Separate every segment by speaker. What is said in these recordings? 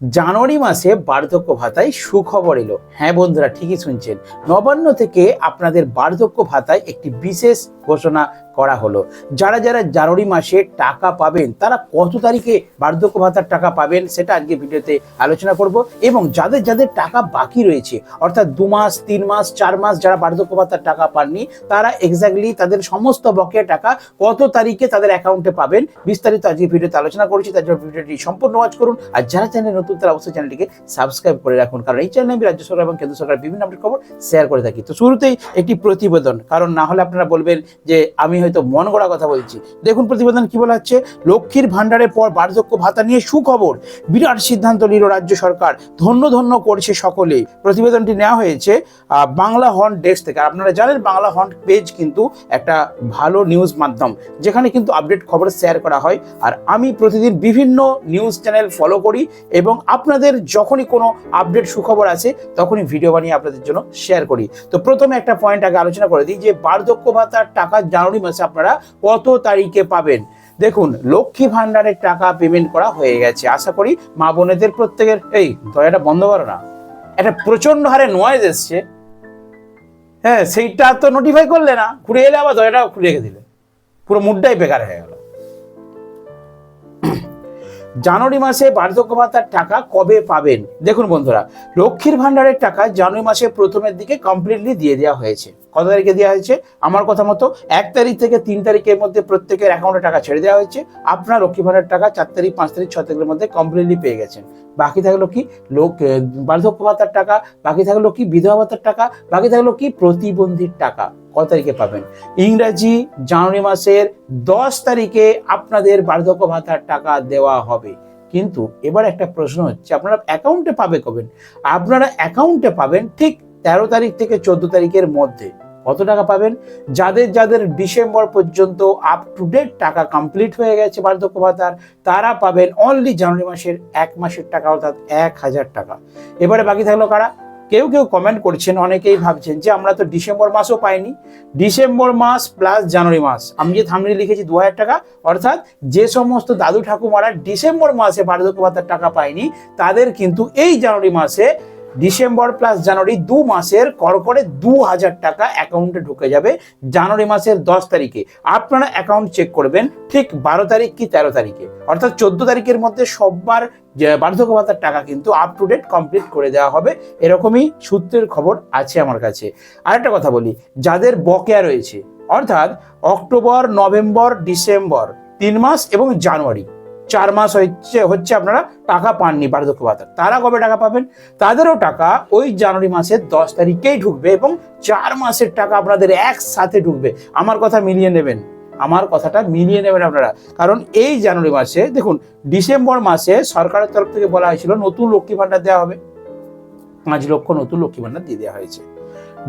Speaker 1: জানুয়ারি মাসে বার্ধক্য ভাতায় সুখবর এলো। হ্যাঁ বন্ধুরা, ঠিকই শুনছেন। নবান্ন থেকে আপনাদের বার্ধক্য ভাতায় একটি বিশেষ ঘোষণা করা হলো। যারা যারা জানুয়ারি মাসে টাকা পাবেন, তারা কত তারিখে বার্ধক্য ভাতার টাকা পাবেন সেটা আজকে ভিডিওতে আলোচনা করব এবং যাদের যাদের টাকা বাকি রয়েছে, অর্থাৎ দু মাস, তিন মাস, চার মাস যারা বার্ধক্য ভাতার টাকা পাননি, তারা এক্স্যাক্টলি তাদের সমস্ত বকেয়া টাকা কত তারিখে তাদের অ্যাকাউন্টে পাবেন, বিস্তারিত আজকে ভিডিওতে আলোচনা করেছি, তার জন্য ভিডিওটি সম্পূর্ণ ওয়াচ করুন। আর যারা চ্যানেল নতুন তারা অবশ্যই চ্যানেলটিকে সাবস্ক্রাইব করে রাখুন। কারণ এই চ্যানেলে আমি রাজ্য সরকার এবং কেন্দ্র সরকার বিভিন্ন আপডেট খবর শেয়ার করে থাকি। তো শুরুতেই একটি প্রতিবেদন। কারণ না হলে আপনারা বলবেন যে, আমি হয়তো মন গড়া কথা বলছি। দেখুন প্রতিবেদন কি বলা হচ্ছে? লক্ষ্মীর ভাণ্ডারের পর বার্ধক্য ভাতা নিয়ে সুখবর। বিরাট সিদ্ধান্ত নিল রাজ্য সরকার। ধন্য ধন্য করছে সকলেই। প্রতিবেদনটি নেওয়া হয়েছে বাংলা হর্ন ডেস্ক থেকে। আর আপনারা জানেন বাংলা হর্ন পেজ কিন্তু একটা ভালো নিউজ মাধ্যম, যেখানে কিন্তু আপডেট খবর শেয়ার করা হয়। আর আমি প্রতিদিন বিভিন্ন নিউজ চ্যানেল ফলো করি এবং আপনাদের যখনই কোনো আপডেট সুখবর আছে, তখনই ভিডিও বানিয়ে আপনাদের জন্য শেয়ার করি। তো প্রথমে একটা পয়েন্ট আগে আলোচনা করে দিই যে, বার্ধক্য ভাতার টাকা জানুয়ারি মাসে আপনারা কত তারিখে পাবেন? দেখুন, লক্ষ্মী ভাণ্ডারের টাকা পেমেন্ট করা হয়ে গেছে। আশা করি মা বোনেদের প্রত্যেকের, এই দয়াটা বন্ধ করো না। একটা প্রচণ্ড হারে নয়েজ এসছে। হ্যাঁ সেইটা তো নোটিফাই করলে না। ঘুরে এলে আবার দয়াটা খুলে রেখে দিলে। পুরো মুডটাই বেকার হয়ে গেল। জানুয়ারি মাসে বার্ধক্য ভাতার টাকা কবে পাবেন? দেখুন বন্ধুরা, লক্ষ্মীর ভাণ্ডারের টাকা জানুয়ারি মাসে প্রথমের দিকে কমপ্লিটলি দিয়ে দেওয়া হয়েছে। কত তারিখে দেওয়া হয়েছে? আমার কথা মতো এক তারিখ থেকে তিন তারিখের মধ্যে প্রত্যেকের অ্যাকাউন্টে টাকা ছেড়ে দেওয়া হয়েছে। আপনার লক্ষ্মী ভাণ্ডারের টাকা চার তারিখ, পাঁচ তারিখ ছ তারিখের মধ্যে কমপ্লিটলি পেয়ে গেছেন। বাকি থাকল কি? লোক বার্ধক্য ভাতার টাকা, বাকি থাকল কি? বিধবা ভাতার টাকা, বাকি থাকল কি? প্রতিবন্ধীর টাকা। কত তারিখে পাবেন? ইংরাজি জানুয়ারি মাসের দশ তারিখে আপনাদের বার্ধক্য ভাতার টাকা দেওয়া হবে। কিন্তু এবার একটা প্রশ্ন হচ্ছে, আপনারা অ্যাকাউন্টে পাবে কবে? আপনারা অ্যাকাউন্টে পাবেন ঠিক তেরো তারিখ থেকে চোদ্দ তারিখের মধ্যে। কত টাকা পাবেন? যাদের যাদের ডিসেম্বর পর্যন্ত আপ টু ডেট টাকা কমপ্লিট হয়ে গেছে বার্ধক্য ভাতার, তারা পাবেন অনলি জানুয়ারি মাসের এক মাসের টাকা, অর্থাৎ এক হাজার টাকা। এবারে বাকি থাকল কারা? কেউ কেউ কমেন্ট করছেন, অনেকেই ভাবছেন যে আমরা তো ডিসেম্বর মাসও পাইনি। ডিসেম্বর মাস প্লাস জানুয়ারি মাস। আমি যে থামনি লিখেছি দু হাজার টাকা, অর্থাৎ যে সমস্ত দাদু ঠাকুমারা ডিসেম্বর মাসে বার্ধক্য ভাতার টাকা পায়নি, তাদের কিন্তু এই জানুয়ারি মাসে ডিসেম্বর প্লাস জানুয়ারি দু মাসের করকরে দু হাজার টাকা অ্যাকাউন্টে ঢুকে যাবে জানুয়ারি মাসের দশ তারিখে। আপনারা অ্যাকাউন্ট চেক করবেন ঠিক বারো তারিখ কি তেরো তারিখে। অর্থাৎ চোদ্দ তারিখের মধ্যে সববার বার্ধক্য ভাতার টাকা কিন্তু আপ টু ডেট কমপ্লিট করে দেওয়া হবে। এরকমই সূত্রের খবর আছে আমার কাছে। আরেকটা কথা বলি, যাদের বকেয়া রয়েছে, অর্থাৎ অক্টোবর, নভেম্বর, ডিসেম্বর, তিন মাস এবং জানুয়ারি চার মাস হচ্ছে হচ্ছে আপনারা টাকা পাননি বার্ধক্য ভাতার তারা কবে টাকা পাবেন? তাদেরও টাকা ওই জানুয়ারি মাসের দশ তারিখেই ঢুকবে এবং চার মাসের টাকা আপনাদের একসাথে ঢুকবে। আমার কথা মিলিয়ে নেবেন। আমার কথাটা মিলিয়ে নেবেন আপনারা। কারণ এই জানুয়ারি মাসে, দেখুন, ডিসেম্বর মাসে সরকারের তরফ থেকে বলা হয়েছিল নতুন লক্ষ্মী ভাণ্ডার দেওয়া হবে। পাঁচ লক্ষ নতুন লক্ষ্মী ভাণ্ডার দিয়ে দেওয়া হয়েছে।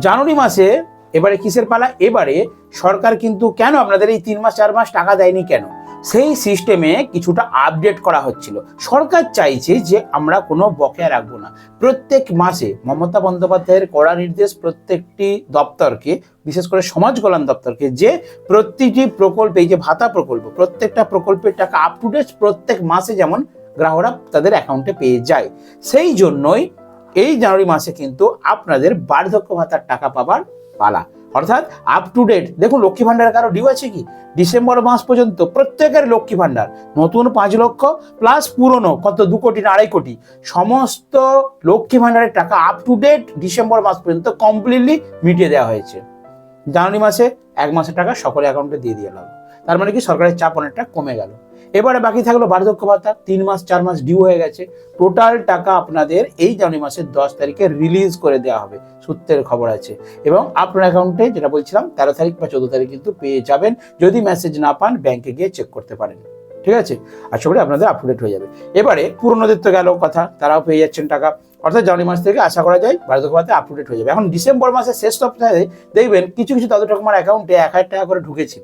Speaker 1: জানুয়ারি মাসে এবারে কিসের পালা? এবারে সরকার কিন্তু কেন আপনাদের এই তিন মাস, চার মাস টাকা দেয়নি কেন? সেই সিস্টেমে কিছুটা আপডেট করা হচ্ছিল। সরকার চাইছে যে আমরা কোনো বকেয়া রাখব না। প্রত্যেক মাসে মমতা বন্দ্যোপাধ্যায়ের কড়া নির্দেশ প্রত্যেকটি দপ্তরকে, বিশেষ করে সমাজ কল্যাণ দপ্তরকে, যে প্রতিটি প্রকল্পে, এই যে ভাতা প্রকল্প, প্রত্যেকটা প্রকল্পের টাকা আপ টু ডেট প্রত্যেক মাসে যেমন গ্রাহকরা তাদের অ্যাকাউন্টে পেয়ে যায়। সেই জন্যই এই জানুয়ারি মাসে কিন্তু আপনাদের বার্ধক্য ভাতার টাকা পাবার পালা। অর্থাৎ আপ টু ডেট দেখুন, লক্ষ্মী ভাণ্ডারের কারও ডিউ আছে কি? ডিসেম্বর মাস পর্যন্ত প্রত্যেকের লক্ষ্মী ভাণ্ডার। নতুন পাঁচ লক্ষ প্লাস পুরনো, কত? দু কোটি না আড়াই কোটি। সমস্ত লক্ষ্মী ভাণ্ডারের টাকা আপ টু ডেট ডিসেম্বর মাস পর্যন্ত কমপ্লিটলি মিটিয়ে দেওয়া হয়েছে। জানুয়ারি মাসে এক মাসের টাকা সকলের অ্যাকাউন্টে দিয়ে দিয়ে গেল তার মানে কি সরকারের চাপ অনেকটা কমে গেল। এবারে বাকি থাকল বার্ধক্য ভাতা, তিন মাস, চার মাস ডিউ হয়ে গেছে। টোটাল টাকা আপনাদের এই জানুয়ারি মাসের দশ তারিখে রিলিজ করে দেওয়া হবে, সূত্রের খবর আছে। এবং আপনার অ্যাকাউন্টে যেটা বলছিলাম, তেরো তারিখ বা চোদ্দ তারিখ কিন্তু পেয়ে যাবেন। যদি মেসেজ না পান ব্যাংকে গিয়ে চেক করতে পারেন। ঠিক আছে? আশা করি আপনাদের আপডেট হয়ে যাবে। এবারে পুরনোদের তো গেল কথা, তারাও পেয়ে যাচ্ছেন টাকা। অর্থাৎ জানুয়ারি মাস থেকে আশা করা যায় বার্ধক্য ভাতা আপডেট হয়ে যাবে। এখন ডিসেম্বর মাসের শেষ সপ্তাহে দেখবেন কিছু কিছু দাদু ঠাকুমার অ্যাকাউন্টে এক হাজার টাকা করে ঢুকেছিল।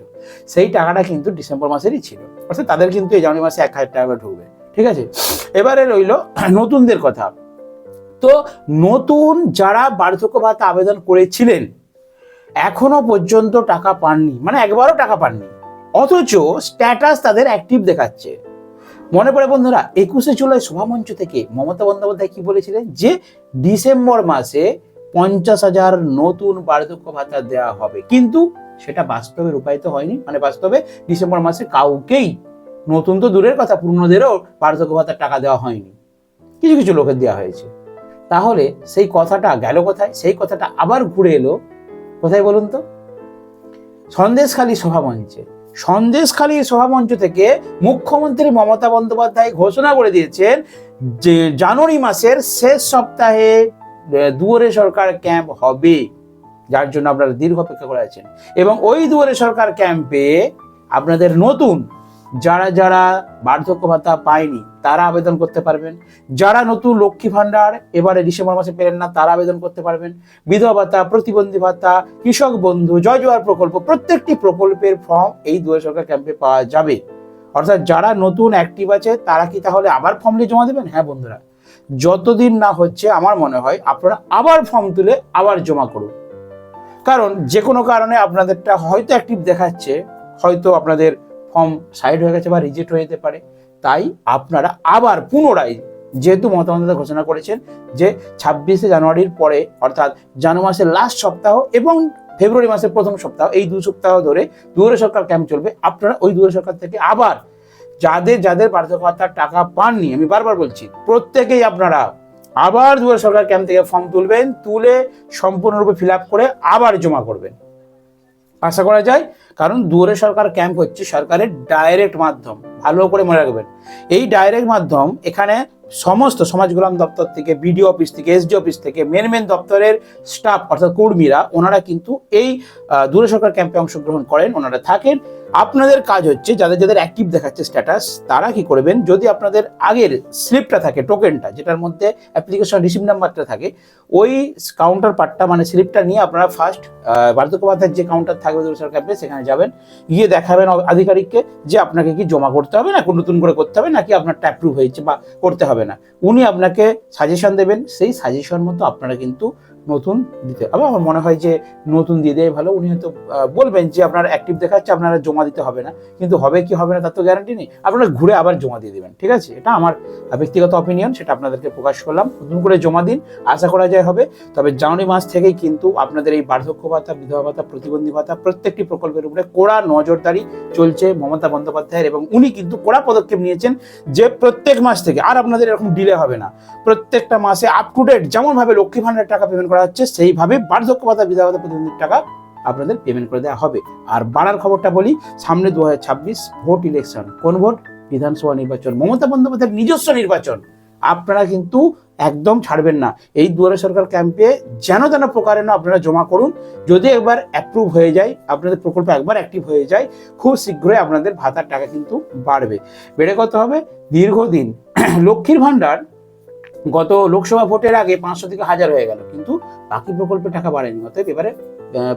Speaker 1: সেই টাকাটা কিন্তু ডিসেম্বর মাসেরই ছিল। অর্থাৎ তাদের কিন্তু এই জানুয়ারি মাসে এক হাজার টাকা করে ঢুকবে। ঠিক আছে? এবারে রইল নতুনদের কথা। তো নতুন যারা বার্ধক্য ভাতা আবেদন করেছিলেন, এখনও পর্যন্ত টাকা পাননি। মানে একবারও টাকা পাননি। অথচ স্ট্যাটাস তাদের অ্যাক্টিভ দেখাচ্ছে। মনে পড়ে বন্ধুরা, একুশে জুলাই সভামঞ্চ থেকে মমতা বন্দ্যোপাধ্যায় কি বলেছিলেন? যে ডিসেম্বর মাসে পঞ্চাশ হাজার নতুন বার্ধক্য ভাতা দেওয়া হবে। কিন্তু সেটা বাস্তবে রূপায়িত হয়নি। মানে বাস্তবে ডিসেম্বর মাসে কাউকেই, নতুন তো দূরের কথা পূর্ণদেরও বার্ধক্য ভাতার টাকা দেওয়া হয়নি। কিছু কিছু লোকের দেওয়া হয়েছে। তাহলে সেই কথাটা গেল কোথায়? সেই কথাটা আবার ঘুরে এলো। কোথায় বলুন তো? সন্দেশখালী সভামঞ্চে সন্দেশখালী সভামঞ্চ থেকে মুখ্যমন্ত্রী মমতা বন্দ্যোপাধ্যায় ঘোষণা করে দিয়েছেন যে জানুয়ারি মাসের শেষ সপ্তাহে দুয়ারে সরকার ক্যাম্প হবে, যার জন্য আপনারা দীর্ঘ অপেক্ষা করে আছেন। এবং ওই দুয়ারে সরকার ক্যাম্পে আপনাদের নতুন যারা যারা বার্ধক্য ভাতা পায়নি, তারা আবেদন করতে পারবেন। যারা নতুন লক্ষ্মী ভাণ্ডার এবারে ডিসেম্বর মাসে পেলেন না, তারা আবেদন করতে পারবেন। বিধবা ভাতা, প্রতিবন্ধী ভাতা, কৃষক বন্ধু, জয় জোয়ার প্রকল্প, প্রত্যেকটি প্রকল্পের ফর্ম এই দুয়ারে সরকার ক্যাম্পে পাওয়া যাবে। অর্থাৎ যারা নতুন অ্যাক্টিভ আছে, তারা কি তাহলে আবার ফর্ম নিয়ে জমা দেবেন? হ্যাঁ বন্ধুরা, যতদিন না হচ্ছে, আমার মনে হয় আপনারা আবার ফর্ম তুলে আবার জমা করুন। কারণ যে কোনো কারণে আপনাদেরটা হয়তো অ্যাক্টিভ দেখাচ্ছে, হয়তো আপনাদের ফর্ম সাইড হয়ে গেছে বা রিজেক্ট হয়ে যেতে পারে, তাই আপনারা আবার পুনরায় যেহেতু বন্দ্যোপাধ্যায় ঘোষণা করেছেন যে ছাব্বিশে জানুয়ারির পরে, অর্থাৎ জানুয়ারি মাসের লাস্ট সপ্তাহ এবং ফেব্রুয়ারি মাসের প্রথম সপ্তাহ, এই দু সপ্তাহ ধরে দুয়ারে সরকার ক্যাম্প চলবে। আপনারা ওই দুয়ারে সরকার থেকে আবার যাদের যাদের বার্ধক্য ভাতার টাকা পাননি, আমি বারবার বলছি, প্রত্যেকেই আপনারা আবার দুয়ারে সরকার ক্যাম্প থেকে ফর্ম তুলবেন, তুলে সম্পূর্ণরূপে ফিল করে আবার জমা করবেন। আশা করা যায়, কারণ দুয়ারে সরকার ক্যাম্প হচ্ছে সরকারের ডাইরেক্ট মাধ্যম। ভালো করে মনে রাখবেন। এই ডাইরেক্ট মাধ্যম এখানে সমস্ত সমাজ কল্যাণ দপ্তর থেকে বিডিও অফিস থেকে এসডি অফিস থেকে মেন মেন দপ্তরের স্টাফ অর্থাৎ কর্মীরা, ওনারা কিন্তু এই দূরে সরকার ক্যাম্পে অংশগ্রহণ করেন, ওনারা থাকেন। আপনাদের কাজ হচ্ছে, যাদের যাদের অ্যাক্টিভ দেখাচ্ছে স্ট্যাটাস তারা কি করবেন? যদি আপনাদের আগের স্লিপটা থাকে টোকেনটা যেটার মধ্যে অ্যাপ্লিকেশন রিসিভ নাম্বারটা থাকে, ওই কাউন্টার পার্টটা মানে স্লিপটা নিয়ে আপনারা ফার্স্ট বার্ধক্য ভাতার যে কাউন্টার থাকবে দূরে সরকার ক্যাম্পে সেখানে যাবেন। গিয়ে দেখাবেন আধিকারিককে যে আপনাকে কি জমা করতে হবে না নতুন করে করতে হবে, নাকি আপনারটা অ্যাপ্রুভ হয়েছে বা করতে হবে। না। উনি আপনাকে সাজেশন দেবেন সেই সাজেশন মতো আপনারা কিন্তু নতুন দিতে হবে আমার মনে হয় যে নতুন দিয়ে দেয় ভালো। উনি হয়তো বলবেন যে আপনার অ্যাক্টিভ দেখাচ্ছে, আপনারা জমা দিতে হবে না। কিন্তু হবে কি হবে না, তার তো গ্যারান্টি নেই। আপনারা ঘুরে আবার জমা দিয়ে দেবেন, ঠিক আছে? এটা আমার ব্যক্তিগত অপিনিয়ন সেটা আপনাদেরকে প্রকাশ করলাম। নতুন করে জমা দিন, আশা করা যায় হবে। তবে জানুয়ারি মাস থেকেই কিন্তু আপনাদের এই বার্ধক্য ভাতা, বিধবা ভাতা, প্রতিবন্ধী ভাতা, প্রত্যেকটি প্রকল্পের উপরে কড়া নজরদারি চলছে মমতা বন্দ্যোপাধ্যায়ের, এবং উনি কিন্তু কড়া পদক্ষেপ নিয়েছেন যে প্রত্যেক মাস থেকে, আর আপনাদের এরকম ডিলে হবে না। প্রত্যেকটা মাসে আপ টু ডেট যেমনভাবে লক্ষ্মী ভাণ্ডার টাকা পেমেন্ট করা হচ্ছে, সেইভাবে বার্ধক্য ভাতা, বিধবা ভাতা প্রতিবন্ধীর টাকা আপনাদের পেমেন্ট করে দেওয়া হবে। আর বাড়ার খবরটা বলি, সামনে দুহাজার ছাব্বিশ ভোট ইলেকশন কোন ভোট? বিধানসভা নির্বাচন। মমতা বন্দ্যোপাধ্যায়ের নিজস্ব নির্বাচন। আপনারা কিন্তু একদম ছাড়বেন না। এই দুয়ারে সরকার ক্যাম্পে যেন যেন প্রকারে না আপনারা জমা করুন। যদি একবার অ্যাপ্রুভ হয়ে যায়, আপনাদের প্রকল্প একবার অ্যাক্টিভ হয়ে যায়, খুব শীঘ্রই আপনাদের ভাতার টাকা কিন্তু বাড়বে। বেড়ে কত হবে? দীর্ঘদিন। লক্ষ্মীর ভাণ্ডার গত লোকসভা ভোটের আগে পাঁচশো থেকে হাজার হয়ে গেল, কিন্তু বাকি প্রকল্পের টাকা বাড়েনি। অতএব এবারে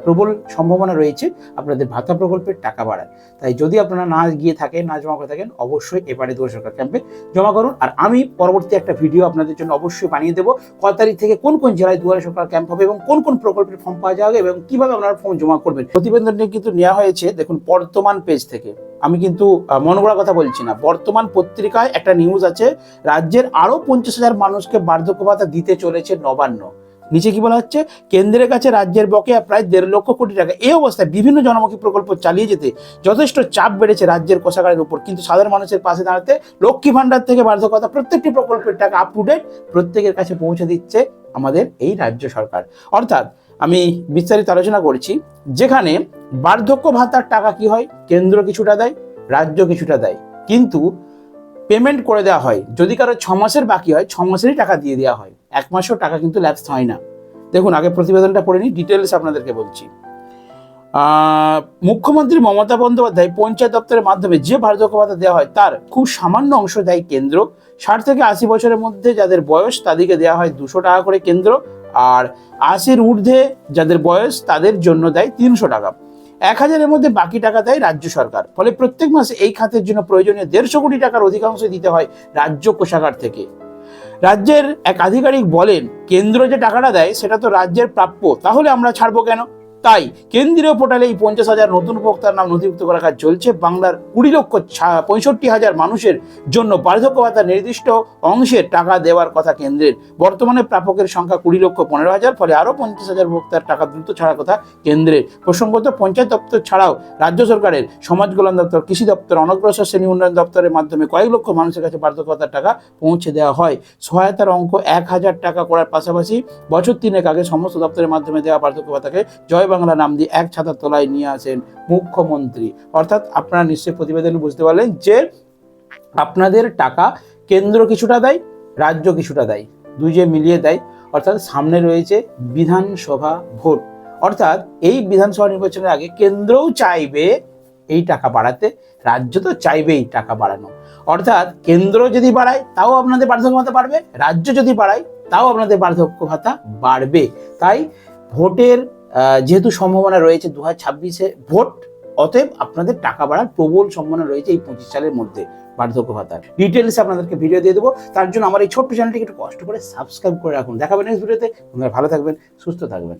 Speaker 1: প্রবল সম্ভাবনা রয়েছে আপনাদের ভাতা প্রকল্পের টাকা বাড়ায় তাই যদি আপনারা না গিয়ে থাকেন, না জমা করে থাকেন, অবশ্যই এবারে দুয়ার সরকার ক্যাম্পে জমা করুন। আর আমি পরবর্তী একটা ভিডিও আপনাদের জন্য অবশ্যই বানিয়ে দেবো কত তারিখ থেকে কোন কোন জেলায় দুয়ারে সরকার ক্যাম্প হবে এবং কোন কোন প্রকল্পের ফর্ম পাওয়া যাবে এবং কীভাবে আপনারা ফর্ম জমা করবেন। প্রতিবেদনটি কিন্তু নেওয়া হয়েছে, দেখুন, বর্তমান পেজ থেকে। আমি কিন্তু আহ, মন কথা বলছি না। বর্তমান পত্রিকায় একটা নিউজ আছে রাজ্যের আরও পঞ্চাশ হাজার মানুষকে বার্ধক্য ভাতা দিতে চলেছে নবান্ন। নিচে কি বলা হচ্ছে? কেন্দ্রের কাছে রাজ্যের বকেয়া প্রায় দেড় লক্ষ কোটি টাকা। এই অবস্থায় বিভিন্ন জনমুখী প্রকল্প চালিয়ে যেতে যথেষ্ট চাপ বেড়েছে রাজ্যের কোষাগারের উপর। কিন্তু সাধারণ মানুষের পাশে দাঁড়াতে লক্ষ্মী ভাণ্ডার থেকে বার্ধক্য ভাতা প্রত্যেকটি প্রকল্পের টাকা আপ টু ডেট প্রত্যেকের কাছে পৌঁছে দিচ্ছে আমাদের এই রাজ্য সরকার। অর্থাৎ আমি বিস্তারিত আলোচনা করছি, যেখানে বার্ধক্য ভাতার টাকা কি হয়, কেন্দ্র কিছুটা দেয়, রাজ্য কিছুটা দেয়। কিন্তু পেমেন্ট করে দেওয়া হয়, যদি কারও ছ মাসের বাকি হয়, ছ মাসেরই টাকা দিয়ে দেওয়া হয়। এক মাসেও টাকা কিন্তু ল্যাপস হয় না। দেখুন, আগে প্রতিবেদনটা পড়ে নিই ডিটেলস আপনাদেরকে বলছি। মুখ্যমন্ত্রী মমতা বন্দ্যোপাধ্যায় পঞ্চায়েত দপ্তরের মাধ্যমে যে বার্ধক্য ভাতা দেওয়া হয়, তার খুব সামান্য অংশ দেয় কেন্দ্র। ষাট থেকে আশি বছরের মধ্যে যাদের বয়স, তাদেরকে দেওয়া হয় দুশো টাকা করে কেন্দ্র। আর আশির ঊর্ধ্বে যাদের বয়স তাদের জন্য দেয় তিনশো টাকা। এক হাজারের মধ্যে বাকি টাকা দেয় রাজ্য সরকার। ফলে প্রত্যেক মাসে এই খাতের জন্য প্রয়োজনীয় দেড়শো কোটি টাকার অধিকাংশ দিতে হয় রাজ্য কোষাগার থেকে। রাজ্যের এক আধিকারিক বলেন, কেন্দ্র যে টাকাটা দেয় সেটা তো রাজ্যের প্রাপ্য, তাহলে আমরা ছাড়বো কেন? তাই কেন্দ্রীয় পোর্টালে এই পঞ্চাশ হাজার নতুন উপভোক্তার নাম নথিভুক্ত করার কাজ চলছে। বাংলার কুড়ি লক্ষ পঁয়ষট্টি হাজার মানুষের জন্য বার্ধক্য ভাতা নির্দিষ্ট অংশের টাকা দেওয়ার কথা কেন্দ্রের। বর্তমানে প্রাপকের সংখ্যা কুড়ি লক্ষ পনেরো হাজার, ফলে আরও পঞ্চাশ হাজার ভোক্তার টাকা দ্রুত ছাড়ার কথা কেন্দ্রের। প্রসঙ্গত, পঞ্চায়েত দপ্তর ছাড়াও রাজ্য সরকারের, সমাজ কল্যাণ দপ্তর, কৃষি দপ্তর, অনগ্রসর শ্রেণি উন্নয়ন দপ্তরের মাধ্যমে কয়েক লক্ষ মানুষের কাছে বার্ধক্য ভাতার টাকা পৌঁছে দেওয়া হয়। সহায়তার অঙ্ক এক হাজার টাকা করার পাশাপাশি বছর তিনেক আগে সমস্ত দপ্তরের মাধ্যমে দেওয়া বার্ধক্য ভাতাকে জয় বাংলা নাম দিয়ে এক ছাতার তলায় নিয়ে আসেন মুখ্যমন্ত্রী। অর্থাৎ আপনারা নিশ্চয়ই প্রতিবেদন বুঝতে পারলেন যে আপনাদের টাকা কেন্দ্র কিছুটা দেয়, রাজ্য কিছুটা দেয় দুই যে মিলিয়ে দেয়। অর্থাৎ সামনে রয়েছে বিধানসভা ভোট। অর্থাৎ এই বিধানসভা নির্বাচনের আগে কেন্দ্রও চাইবে এই টাকা বাড়াতে, রাজ্য তো চাইবেই টাকা বাড়ানো। অর্থাৎ কেন্দ্র যদি বাড়ায়, তাও আপনাদের বার্ধক্য ভাতা বাড়বে, রাজ্য যদি বাড়ায়, তাও আপনাদের বার্ধক্য ভাতা বাড়বে। তাই ভোটের যেহেতু সম্ভাবনা রয়েছে দু হাজার ছাব্বিশে ভোট, অতএব আপনাদের টাকা বাড়ার প্রবল সম্ভাবনা রয়েছে এই পঁচিশ সালের মধ্যে বার্ধক্য ভাতার। ডিটেলস আপনাদেরকে ভিডিও দিয়ে দেবো। তার জন্য আমার এই ছোট্ট চ্যানেলটিকে একটু কষ্ট করে সাবস্ক্রাইব করে রাখুন। দেখাবেন নেক্সট ভিডিওতে আপনারা ভালো থাকবেন, সুস্থ থাকবেন।